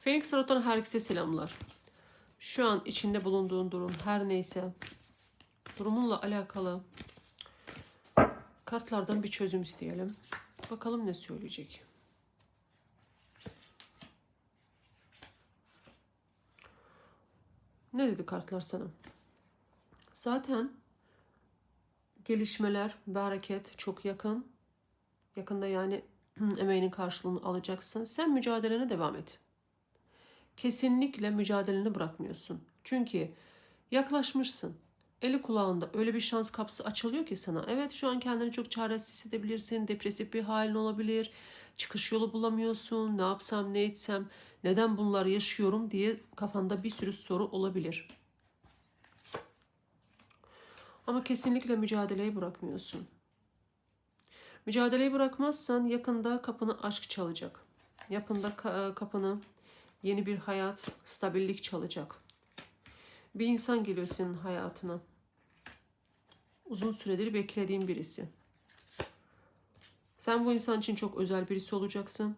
Phoenix Tarot'tan herkese selamlar. Şu an içinde bulunduğun durum her neyse durumunla alakalı kartlardan bir çözüm isteyelim. Bakalım ne söyleyecek. Ne dedi kartlar sana? Zaten gelişmeler ve hareket çok yakın. Yakında yani emeğinin karşılığını alacaksın. Sen mücadelene devam et. Kesinlikle mücadeleni bırakmıyorsun. Çünkü yaklaşmışsın. Eli kulağında öyle bir şans kapısı açılıyor ki sana. Evet şu an kendini çok çaresiz hissedebilirsin. Depresif bir halin olabilir. Çıkış yolu bulamıyorsun. Ne yapsam ne etsem neden bunları yaşıyorum diye kafanda bir sürü soru olabilir. Ama kesinlikle mücadeleyi bırakmıyorsun. Mücadeleyi bırakmazsan yakında kapını aşk çalacak. Yakında ka- kapını yeni bir hayat, stabillik çalacak. Bir insan geliyor senin hayatına. Uzun süredir beklediğin birisi. Sen bu insan için çok özel birisi olacaksın.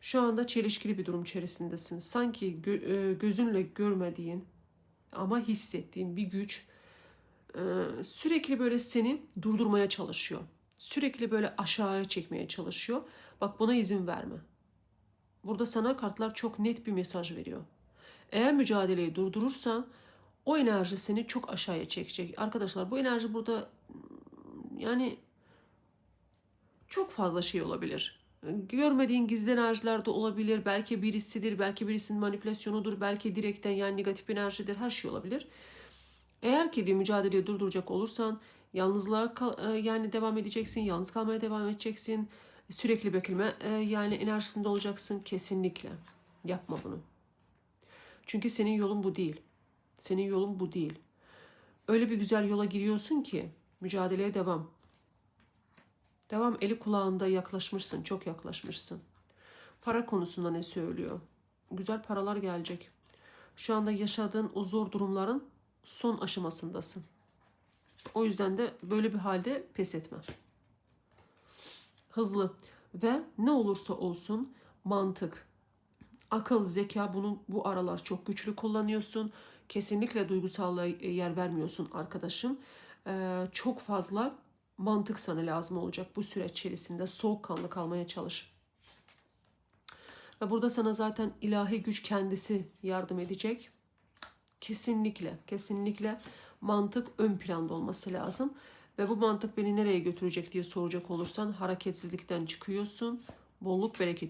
Şu anda çelişkili bir durum içerisindesin. Sanki e, gözünle görmediğin ama hissettiğin bir güç e, sürekli böyle seni durdurmaya çalışıyor. Sürekli böyle aşağıya çekmeye çalışıyor. Bak buna izin verme. Burada sana kartlar çok net bir mesaj veriyor. Eğer mücadeleyi durdurursan o enerji seni çok aşağıya çekecek. Arkadaşlar bu enerji burada yani çok fazla şey olabilir. Görmediğin gizli enerjiler de olabilir. Belki birisidir, belki birisinin manipülasyonudur, belki direkten yani negatif enerjidir. Her şey olabilir. Eğer ki diyor mücadeleyi durduracak olursan yalnızlığa kal- e, yani devam edeceksin, yalnız kalmaya devam edeceksin. Sürekli bekleme e, yani enerjisinde olacaksın kesinlikle. Yapma bunu. Çünkü senin yolun bu değil. Senin yolun bu değil. Öyle bir güzel yola giriyorsun ki mücadeleye devam. Devam eli kulağında yaklaşmışsın, çok yaklaşmışsın. Para konusunda ne söylüyor? Güzel paralar gelecek. Şu anda yaşadığın o zor durumların son aşamasındasın. O yüzden de böyle bir halde pes etme. Hızlı ve ne olursa olsun mantık, akıl, zeka bunu bu aralar çok güçlü kullanıyorsun. Kesinlikle duygusallığa yer vermiyorsun arkadaşım. Ee, çok fazla mantık sana lazım olacak bu süreç içerisinde. Soğukkanlı kalmaya çalış. Ve burada sana zaten ilahi güç kendisi yardım edecek. Kesinlikle, kesinlikle mantık ön planda olması lazım. Ve bu mantık beni nereye götürecek diye soracak olursan hareketsizlikten çıkıyorsun. Bolluk bereket